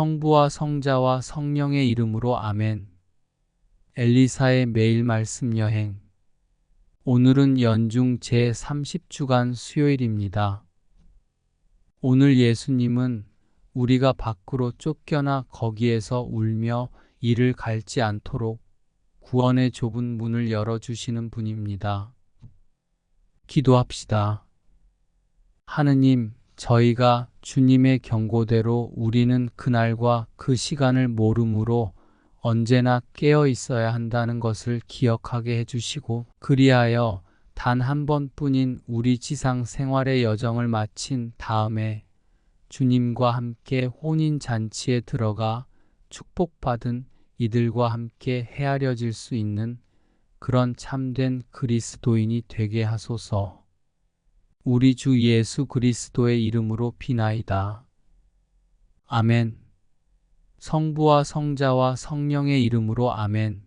성부와 성자와 성령의 이름으로 아멘. 엘리사의 매일 말씀 여행. 오늘은 연중 제 30주간 수요일입니다. 오늘 예수님은 우리가 밖으로 쫓겨나 거기에서 울며 이를 갈지 않도록 구원의 좁은 문을 열어주시는 분입니다. 기도합시다. 하느님, 저희가 주님의 경고대로 우리는 그날과 그 시간을 모름으로 언제나 깨어 있어야 한다는 것을 기억하게 해주시고, 그리하여 단 한 번뿐인 우리 지상 생활의 여정을 마친 다음에 주님과 함께 혼인 잔치에 들어가 축복받은 이들과 함께 헤아려질 수 있는 그런 참된 그리스도인이 되게 하소서. 우리 주 예수 그리스도의 이름으로 비나이다. 아멘. 성부와 성자와 성령의 이름으로 아멘.